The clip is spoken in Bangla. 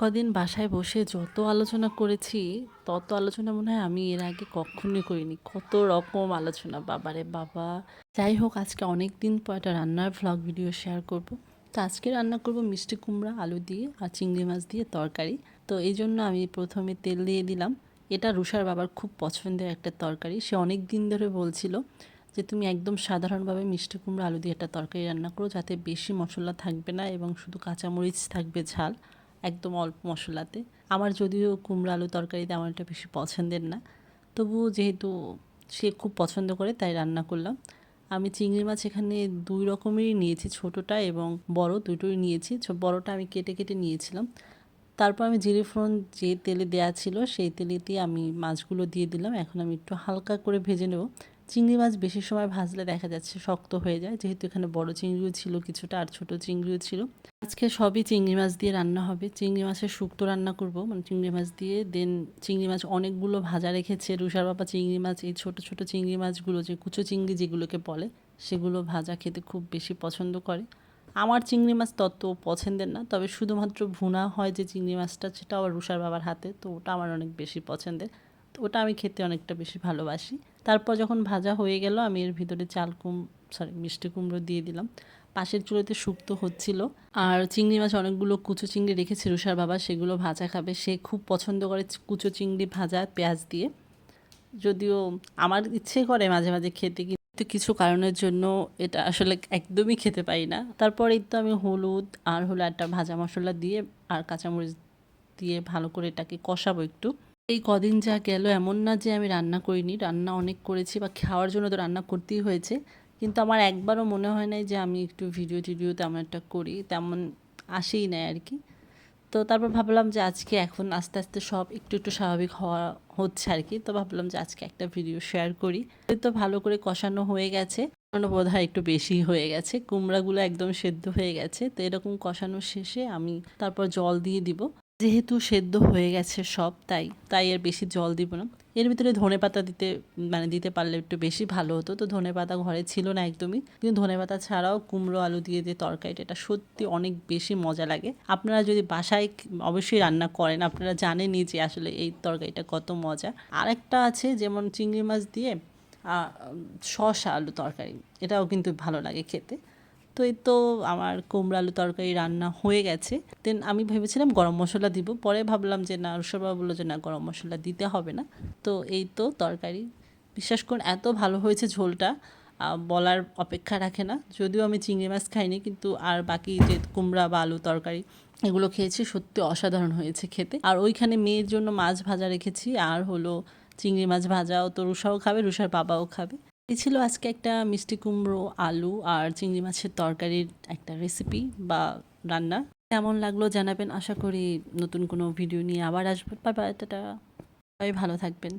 কদিন বাসায় বসে যত আলোচনা করেছি, তত আলোচনা মনে হয় আমি এর আগে কখনোই করিনি। কত রকম আলোচনা, বাবারে বাবা। যাই হোক, আজকে অনেক দিন পর একটা রান্নার ভ্লগ ভিডিও শেয়ার করব। তো আজকে রান্না করব মিষ্টি কুমড়া, আলু দিয়ে আর চিংড়ি মাছ দিয়ে তরকারি। তো এই জন্য আমি প্রথমে তেল দিয়ে দিলাম। এটা রুষার বাবার খুব পছন্দের একটা তরকারি। সে অনেক দিন ধরে বলছিল যে, তুমি একদম সাধারণভাবে মিষ্টি কুমড়া, আলু দিয়ে একটা তরকারি রান্না করো, যাতে বেশি মশলা থাকবে না এবং শুধু কাঁচামরিচ থাকবে ঝাল। একদম অল্প মশলাতে। আমার যদিও কুমড়ো আলু তরকারিতে আমার এটা বেশি পছন্দের না। তবুও যেহেতু সে খুব পছন্দ করে, তাই রান্না করলাম। আমি চিংড়ি মাছ এখানে দুই রকমেরই নিয়েছি, ছোটোটা এবং বড়, দুটোই নিয়েছি। বড়টা আমি কেটে কেটে নিয়েছিলাম। তারপর আমি জিরে ফোড়ন যে তেলে দেয়া ছিল, সেই তেলেতে আমি মাছগুলো দিয়ে দিলাম। এখন আমি একটু হালকা করে ভেজে নেব। চিংড়ি মাছ বেশি সময় ভাজলে দেখা যাচ্ছে শক্ত হয়ে যায়। যেহেতু এখানে বড় চিংড়িও ছিল কিছুটা আর ছোট চিংড়িও ছিল। আজকে সবই চিংড়ি মাছ দিয়ে রান্না হবে। চিংড়ি মাছের শুক্তো রান্না করব। মানে চিংড়ি মাছ দিয়ে দেন চিংড়ি মাছ অনেকগুলো ভাজা রেখেছে। রুষার বাবা চিংড়ি মাছ, এই ছোট ছোট চিংড়ি মাছগুলো, যে কুচো চিংড়ি যেগুলোকে বলে, সেগুলো ভাজা খেতে খুব বেশি পছন্দ করে। আমার চিংড়ি মাছ তত পছন্দের না, তবে শুধুমাত্র ভুনা হয় যে চিংড়ি মাছটা সেটা আবার রুষার বাবার হাতে, তো ওটা আমার অনেক বেশি পছন্দের। তো ওটা আমি খেতে অনেকটা বেশি ভালোবাসি। তারপর যখন ভাজা হয়ে গেল, আমি এর ভিতরে চাল কুম সরি মিষ্টি কুমড়ো দিয়ে দিলাম। পাশের চুলোতে শুক্তো হচ্ছিল। আর চিংড়ি মাছ অনেকগুলো কুচো চিংড়ি রেখেছে রুষার বাবা, সেগুলো ভাজা খাবে। সে খুব পছন্দ করে কুচো চিংড়ি ভাজা পেঁয়াজ দিয়ে। যদিও আমার ইচ্ছে করে মাঝে মাঝে খেতে, কিন্তু কিছু কারণের জন্য এটা আসলে একদমই খেতে পাই না। তারপরেই তো আমি হলুদ আর হলো একটা ভাজা মশলা দিয়ে আর কাঁচামরিচ দিয়ে ভালো করে এটাকে কষাবো একটু। এই কদিন যা গেল এমন না যে আমি রান্না করিনি, রান্না অনেক করেছি বা খাওয়ার জন্য তো রান্না করতেই হয়েছে। কিন্তু আমার একবারও মনে হয় নাই যে আমি একটু ভিডিও টিডিও তেমন একটা করি, তেমন আসেই নাই আর কি। তো তারপর ভাবলাম যে আজকে এখন আস্তে আস্তে সব একটু একটু স্বাভাবিক হওয়া হচ্ছে আর কি। তো ভাবলাম যে আজকে একটা ভিডিও শেয়ার করি। তো ভালো করে কষানো হয়ে গেছে। কষানো বোধ হয় একটু বেশি হয়ে গেছে। কুমড়াগুলো একদম সেদ্ধ হয়ে গেছে। তো এরকম কষানো শেষে আমি তারপর জল দিয়ে দিব। যেহেতু সেদ্ধ হয়ে গেছে সব, তাই তাই আর বেশি জল দিব না। এর ভিতরে ধনে পাতা দিতে মানে দিতে পারলে একটু বেশি ভালো হতো। তো ধনে পাতা ঘরে ছিল না একদমই। কিন্তু ধনে পাতা ছাড়াও কুমড়ো, আলু দিয়ে যে তরকারিটা, এটা সত্যি অনেক বেশি মজা লাগে। আপনারা যদি বাসায় অবশ্যই রান্না করেন। আপনারা জানেনই যে আসলে এই তরকারিটা কত মজা। আরেকটা আছে যেমন চিংড়ি মাছ দিয়ে শসা আলু তরকারি। এটাও কিন্তু ভালো লাগে খেতে। তো এই তো আমার কুমড়ো আলু তরকারি রান্না হয়ে গেছে। দেন আমি ভেবেছিলাম গরম মশলা দিব। পরে ভাবলাম যে না রুষাবা বলল যে না, গরম মশলা দিতে হবে না। তো এই তো তরকারি। বিশ্বাস করুন, এত ভালো হয়েছে ঝোলটা। বলার অপেক্ষা রাখে না। যদিও আমি চিংড়ি মাছ খাইনি, কিন্তু আর বাকি যে কুমড়া বা আলু তরকারি, এগুলো খেয়েছি। সত্যি অসাধারণ হয়েছে খেতে। আর ওইখানে মেয়ের জন্য মাছ ভাজা রেখেছি। আর হলো চিংড়ি মাছ ভাজাও তো রুষাও খাবে রুষার বাবাও খাবে। এই ছিল আজকে একটা মিষ্টি কুমড়ো, আলু আর চিংড়ি মাছের তরকারির একটা রেসিপি বা রান্না। কেমন লাগল জানাবেন। আশা করি নতুন কোনো ভিডিও নিয়ে আবার আসবেন বা বাই সবাই ভালো থাকবেন।